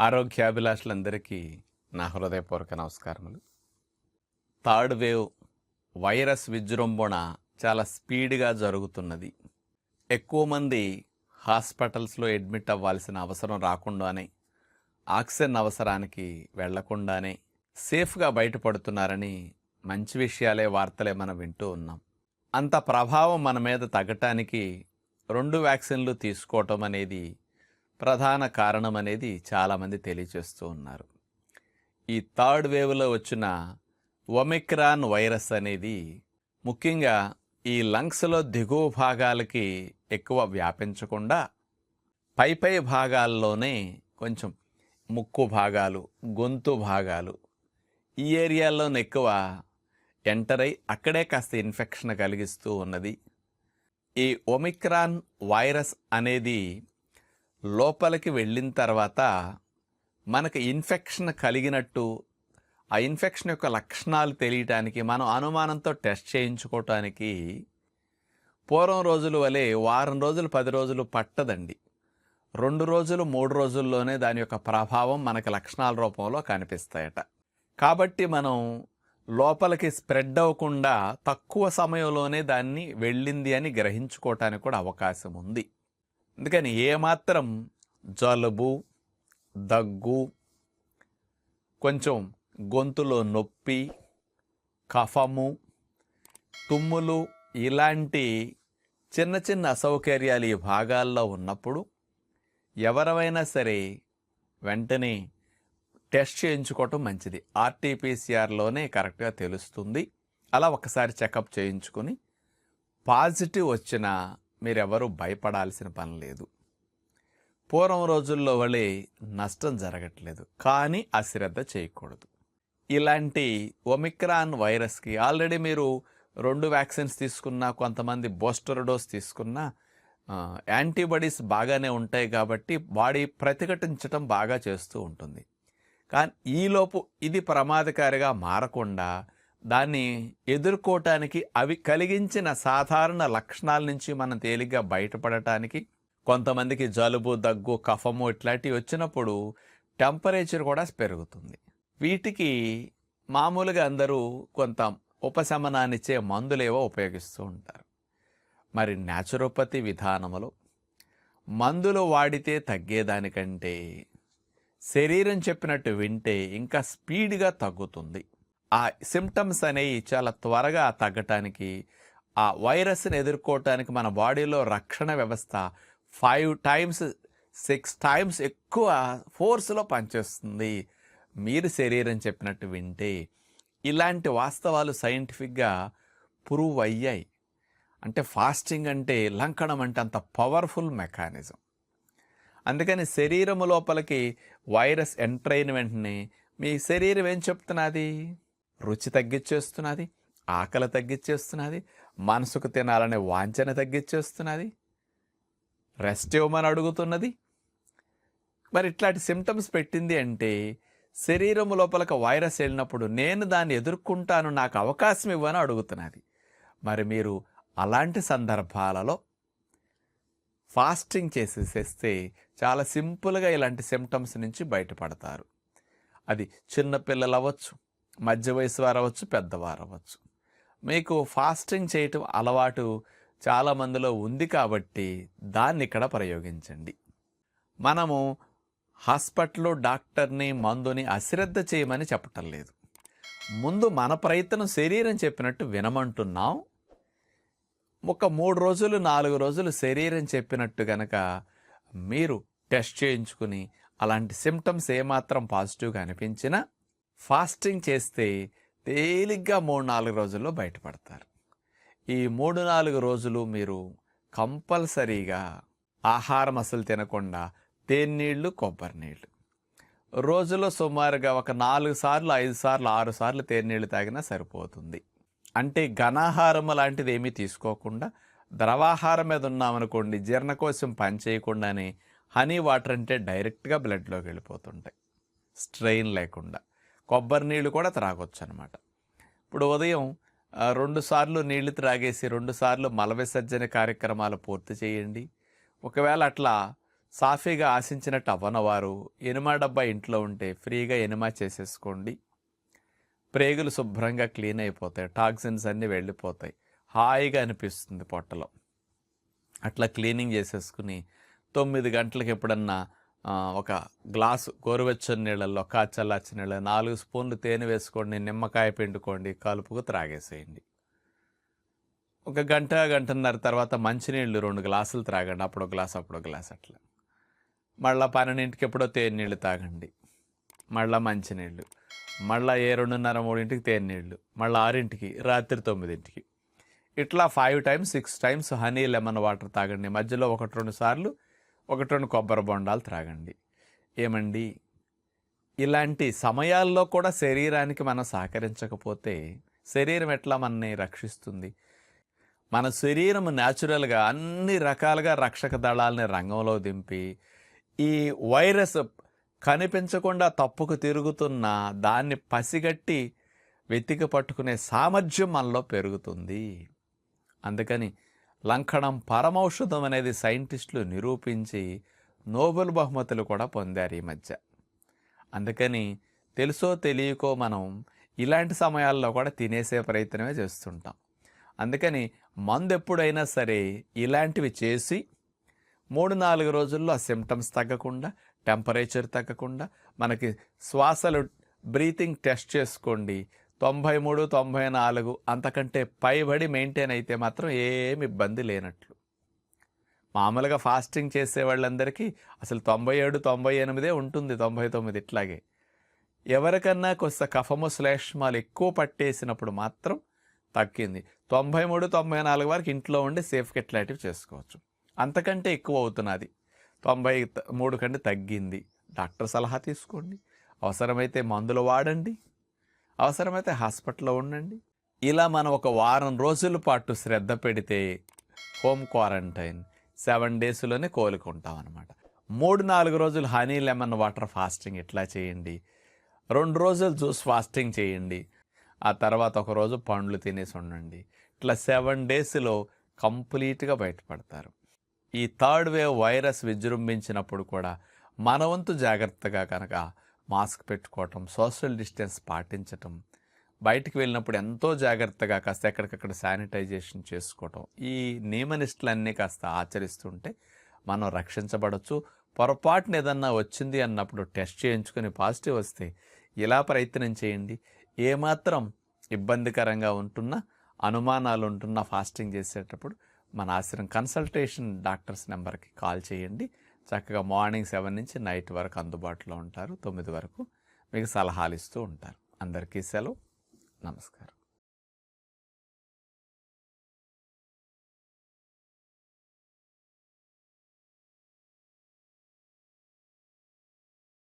ఆరోగ్యాభిలాషులందరికీ నా హృదయపూర్వక నమస్కారములు. థర్డ్ వేవ్ వైరస్ విజృంభణ చాలా స్పీడ్గా జరుగుతున్నది. ఎక్కువ మంది హాస్పిటల్స్లో అడ్మిట్ అవ్వాల్సిన అవసరం రాకుండానే ఆక్సిజన్ అవసరానికి వెళ్ళకుండానే సేఫ్గా బయటపడుతున్నారని మంచి విషయాలే వార్తలే మనం వింటూ ఉన్నాం. అంత ప్రభావం మన మీద తగ్గటానికి రెండు వ్యాక్సిన్లు తీసుకోవటం అనేది ప్రధాన కారణం అనేది చాలామంది తెలియచేస్తూ ఉన్నారు. ఈ థర్డ్ వేవ్లో వచ్చిన ఒమిక్రాన్ వైరస్ అనేది ముఖ్యంగా ఈ లంగ్స్లో దిగువ భాగాలకి ఎక్కువ వ్యాపించకుండా పై పై భాగాల్లోనే కొంచెం ముక్కు భాగాలు గొంతు భాగాలు ఈ ఏరియాల్లోనే ఎక్కువ ఎంటర్ అయి అక్కడే కాస్త ఇన్ఫెక్షన్ కలిగిస్తూ ఉన్నది. ఈ ఒమిక్రాన్ వైరస్ అనేది లోపలికి వెళ్ళిన తర్వాత మనకు ఇన్ఫెక్షన్ కలిగినట్టు ఆ ఇన్ఫెక్షన్ యొక్క లక్షణాలు తెలియటానికి మనం అనుమానంతో టెస్ట్ చేయించుకోవటానికి పూర్వం రోజుల వలె వారం రోజులు పది రోజులు పట్టదండి. రెండు రోజులు మూడు రోజుల్లోనే దాని యొక్క ప్రభావం మనకి లక్షణాల రూపంలో కనిపిస్తాయట. కాబట్టి మనం లోపలికి స్ప్రెడ్ అవ్వకుండా తక్కువ సమయంలోనే దాన్ని వెళ్ళింది అని గ్రహించుకోవటానికి కూడా అవకాశం ఉంది. అందుకని ఏమాత్రం జలుబు దగ్గు కొంచెం గొంతులో నొప్పి కఫము తుమ్ములు ఇలాంటి చిన్న చిన్న అసౌకర్యాలు ఈ భాగాల్లో ఉన్నప్పుడు ఎవరైనా సరే వెంటనే టెస్ట్ చేయించుకోవటం మంచిది. ఆర్టీపీసీఆర్లోనే కరెక్ట్గా తెలుస్తుంది. అలా ఒకసారి చెకప్ చేయించుకుని పాజిటివ్ వచ్చినా మీరెవరూ భయపడాల్సిన పని లేదు. పూర్వం రోజుల్లో వలె నష్టం జరగట్లేదు కానీ అశ్రద్ధ చేయకూడదు. ఇలాంటి ఒమిక్రాన్ వైరస్కి ఆల్రెడీ మీరు రెండు వ్యాక్సిన్స్ తీసుకున్నా కొంతమంది బూస్టర్ డోస్ తీసుకున్నా యాంటీబడీస్ యాంటీబాడీస్ బాగానే ఉంటాయి కాబట్టి బాడీ ప్రతిఘటించటం బాగా చేస్తూ ఉంటుంది. కానీ ఈలోపు ఇది ప్రమాదకారిగా మారకుండా దాన్ని ఎదుర్కోవటానికి అవి కలిగించిన సాధారణ లక్షణాల నుంచి మనం తేలిగ్గా బయటపడటానికి కొంతమందికి జలుబు దగ్గు కఫము ఇట్లాంటివి వచ్చినప్పుడు టెంపరేచర్ కూడా పెరుగుతుంది. వీటికి మామూలుగా అందరూ కొంత ఉపశమనాన్నిచ్చే మందులేవో ఉపయోగిస్తూ ఉంటారు. మరి న్యాచురోపతి విధానములో మందులు వాడితే తగ్గేదానికంటే శరీరం చెప్పినట్టు వింటే ఇంకా స్పీడ్గా తగ్గుతుంది. ఆ సిమ్టమ్స్ అనేవి చాలా త్వరగా తగ్గటానికి ఆ వైరస్ని ఎదుర్కోవటానికి మన బాడీలో రక్షణ వ్యవస్థ ఫైవ్ టైమ్స్ సిక్స్ టైమ్స్ ఎక్కువ ఫోర్స్లో పనిచేస్తుంది. మీరు శరీరం చెప్పినట్టు వింటే ఇలాంటి వాస్తవాలు సైంటిఫిక్గా ప్రూవ్ అయ్యాయి. అంటే ఫాస్టింగ్ అంటే లంకణం అంటే అంత పవర్ఫుల్ మెకానిజం అందుకని శరీరము లోపలికి వైరస్ ఎంటర్ అయిన వెంటనే మీ శరీరం ఏం చెప్తున్నది? రుచి తగ్గించేస్తున్నది ఆకలి తగ్గించేస్తున్నది మనసుకు తినాలనే వాంఛన తగ్గించేస్తున్నది రెస్ట్ ఇవ్వమని అడుగుతున్నది. మరి ఇట్లాంటి సిమ్టమ్స్ పెట్టింది అంటే శరీరం లోపలికి వైరస్ వెళ్ళినప్పుడు నేను దాన్ని ఎదుర్కొంటాను నాకు అవకాశం ఇవ్వని అడుగుతున్నది. మరి మీరు అలాంటి సందర్భాలలో ఫాస్టింగ్ చేసేసేస్తే చాలా సింపుల్గా ఇలాంటి సిమ్టమ్స్ నుంచి బయటపడతారు. అది చిన్నపిల్లలు అవ్వచ్చు మధ్య వయసు వారు అవ్వచ్చు పెద్దవారు అవ్వచ్చు మీకు ఫాస్టింగ్ చేయటం అలవాటు చాలా మందిలో ఉంది కాబట్టి దాన్ని ఇక్కడ ప్రయోగించండి. మనము హాస్పిటల్లో డాక్టర్ని మందుని అశ్రద్ధ చేయమని చెప్పటం లేదు. ముందు మన ప్రయత్నం శరీరం చెప్పినట్టు వినమంటున్నాం. ఒక మూడు రోజులు నాలుగు రోజులు శరీరం చెప్పినట్టు గనక మీరు టెస్ట్ చేయించుకుని అలాంటి సిమ్టమ్స్ ఏమాత్రం పాజిటివ్గా అనిపించినా ఫాస్టింగ్ చేస్తే తేలిగ్గా మూడు నాలుగు రోజుల్లో బయటపడతారు. ఈ మూడు నాలుగు రోజులు మీరు కంపల్సరీగా ఆహారం అసలు తినకుండా తేనీళ్ళు కొబ్బరి నీళ్ళు. రోజులో సుమారుగా ఒక నాలుగు సార్లు ఐదు సార్లు ఆరు సార్లు తేనీళ్ళు తాగినా సరిపోతుంది. అంటే ఘనాహారం లాంటిది ఏమీ తీసుకోకుండా ద్రవాహారం మీద ఉన్నామనుకోండి జీర్ణకోశం పనిచేయకుండానే హనీ వాటర్ అంటే డైరెక్ట్గా బ్లడ్లోకి వెళ్ళిపోతుంటాయి. స్ట్రెయిన్ లేకుండా. కొబ్బరి నీళ్ళు కూడా త్రాగొచ్చు అనమాట ఇప్పుడు ఉదయం రెండుసార్లు రెండు సార్లు నీళ్ళు త్రాగేసి రెండు సార్లు మల విసర్జన కార్యక్రమాలు పూర్తి చేయండి. ఒకవేళ అట్లా సాఫీగా ఆశించినట్టు అవ్వనవారు ఎనిమా డబ్బా ఇంట్లో ఉంటే ఫ్రీగా ఎనిమా చేసేసుకోండి. ప్రేగులు శుభ్రంగా క్లీన్ అయిపోతాయి టాక్సిన్స్ అన్నీ వెళ్ళిపోతాయి. హాయిగా అనిపిస్తుంది పొట్టలో. అట్లా క్లీనింగ్ చేసేసుకుని తొమ్మిది గంటలకు ఎప్పుడన్నా ఒక గ్లాసు గోరువెచ్చని నీళ్ళల్లో కాచల్లాచి నీళ్ళ నాలుగు స్పూన్లు తేనె వేసుకోండి నిమ్మకాయ పిండుకోండి కలుపుకు త్రాగేసేయండి. ఒక గంట గంటన్నర తర్వాత మంచినీళ్ళు రెండు గ్లాసులు త్రాగండి అప్పుడు గ్లాస్ అప్పుడు గ్లాస్ అట్లా. మళ్ళీ పన్నెండింటికి ఎప్పుడో తేనె నీళ్ళు తాగండి. మళ్ళీ మంచినీళ్ళు. మళ్ళీ ఏ రెండున్నర మూడింటికి తేనె నీళ్ళు మళ్ళీ ఆరింటికి రాత్రి తొమ్మిదింటికి. ఇట్లా five times six times honey lemon water తాగండి. మధ్యలో ఒకటి రెండు సార్లు ఒకటి రెండు కొబ్బరి బొండాలు త్రాగండి. ఏమండి? ఇలాంటి సమయాల్లో కూడా శరీరానికి మనం సహకరించకపోతే శరీరం ఎట్లా మనని రక్షిస్తుంది? మన శరీరం న్యాచురల్గా అన్ని రకాలుగా రక్షక దళాలని రంగంలో దింపి ఈ వైరస్ కనిపించకుండా తప్పుకు తిరుగుతున్న దాన్ని పసిగట్టి వెతికి పట్టుకునే సామర్థ్యం మనలో పెరుగుతుంది. అందుకని లంకణం పరమౌషధం అనేది సైంటిస్టులు నిరూపించి నోబెల్ బహుమతులు కూడా పొందారు ఈ మధ్య. అందుకని తెలుసో తెలియకో మనం ఇలాంటి సమయాల్లో కూడా తినేసే ప్రయత్నమే చేస్తుంటాం. అందుకని మందు ఎప్పుడైనా సరే ఇలాంటివి చేసి మూడు నాలుగు రోజుల్లో ఆ సిమ్టమ్స్ తగ్గకుండా టెంపరేచర్ తగ్గకుండా మనకి శ్వాసలు బ్రీతింగ్ టెస్ట్ చేసుకోండి తొంభై మూడు తొంభై నాలుగు అంతకంటే పైబడి మెయింటైన్ అయితే మాత్రం ఏమి ఇబ్బంది లేనట్లు. మామూలుగా ఫాస్టింగ్ చేసే వాళ్ళందరికీ అసలు తొంభై ఏడు తొంభై ఎనిమిదే ఉంటుంది తొంభై తొమ్మిది ఇట్లాగే. ఎవరికన్నా కొంత కఫము శ్లేష్మాలు ఎక్కువ పట్టేసినప్పుడు మాత్రం తగ్గింది. తొంభై మూడు తొంభై నాలుగు వరకు ఇంట్లో ఉండి సేఫ్గా ఎట్లాంటివి చేసుకోవచ్చు. అంతకంటే ఎక్కువ అవుతున్నది. తొంభై మూడు కంటే తగ్గింది. డాక్టర్ సలహా తీసుకోండి. అవసరమైతే మందులు వాడండి. అవసరమైతే హాస్పిటల్లో ఉండండి. ఇలా మనం ఒక వారం రోజుల పాటు శ్రద్ధ పెడితే హోమ్ క్వారంటైన్ సెవెన్ డేస్లోనే కోలుకుంటాం అనమాట మూడు నాలుగు రోజులు హనీ లెమన్ వాటర్ ఫాస్టింగ్ ఇట్లా చేయండి. రెండు రోజులు జ్యూస్ ఫాస్టింగ్ చేయండి. ఆ తర్వాత ఒక రోజు పండ్లు తినేసి ఉండండి. ఇట్లా సెవెన్ డేస్లో కంప్లీట్గా బయటపడతారు. ఈ థర్డ్ వేవ్ వైరస్ విజృంభించినప్పుడు కూడా మన వంతు జాగ్రత్తగా కనుక మాస్క్ పెట్టుకోవటం సోషల్ డిస్టెన్స్ పాటించటం బయటికి వెళ్ళినప్పుడు ఎంతో జాగ్రత్తగా కాస్త ఎక్కడికక్కడ శానిటైజేషన్ చేసుకోవటం ఈ నియమనిష్టలన్నీ కాస్త ఆచరిస్తుంటే మనం రక్షించబడవచ్చు పొరపాటున ఏదన్నా వచ్చింది అన్నప్పుడు టెస్ట్ చేయించుకొని పాజిటివ్ వస్తే ఇలా ప్రయత్నం చేయండి. ఏమాత్రం ఇబ్బందికరంగా ఉంటున్నా అనుమానాలు ఉంటున్నా ఫాస్టింగ్ చేసేటప్పుడు మన ఆశ్రమం కన్సల్టేషన్ డాక్టర్స్ నెంబర్కి కాల్ చేయండి. చక్కగా మార్నింగ్ సెవెన్ నుంచి నైట్ వరకు అందుబాటులో ఉంటారు. తొమ్మిది వరకు మీకు సలహాలు ఇస్తూ ఉంటారు. అందరికీ సెలవు. నమస్కారం.